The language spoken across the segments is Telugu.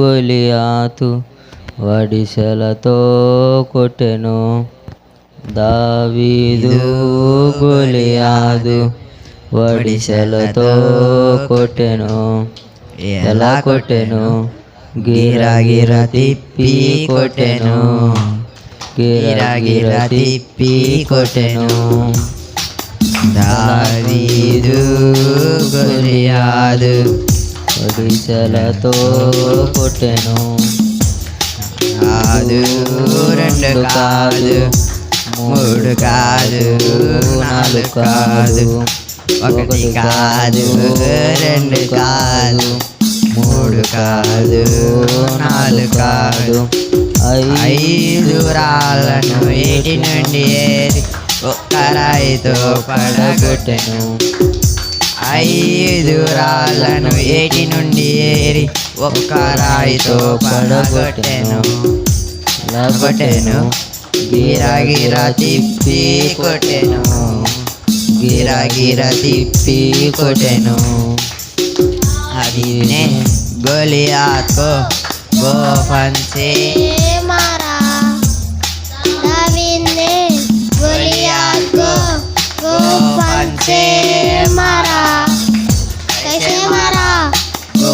గొలియాతు వడిసెలతో కొట్టెను. దావీదు గొలియాదు వడిసెలతో కొట్టెను. ఎలా కొట్టెను? గిరగిర తిప్పి కొట్టెను. గిరగిర తిప్పి కొట్టెను. దావీదు గొలియాదు ఒడిసెలతో కొట్టెను కాదు రెండు కాదు మూడు కాదు నాలుగు కాదు ఒకటి కాదు రెండు కాదు మూడు కాదు నాలుగు కాదు ఐదు రాళ్ళను ఏటి నుండి ఏరి ఒక్క రాయితో పడగొట్టెను. ఐదు రాళ్ళను ఏటి నుండి ఏరి ఒక్క రాయితో పడగొట్టెను లగొట్టెను గిరా గిరా తిప్పి కొట్టెను. గిరగిర తిప్పి కొట్టెను. అది వినే గొలియాత్కో గోపన్ మా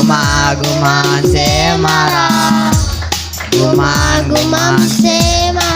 గుమా గుమా సే మారా గుమా గుమా సే మారా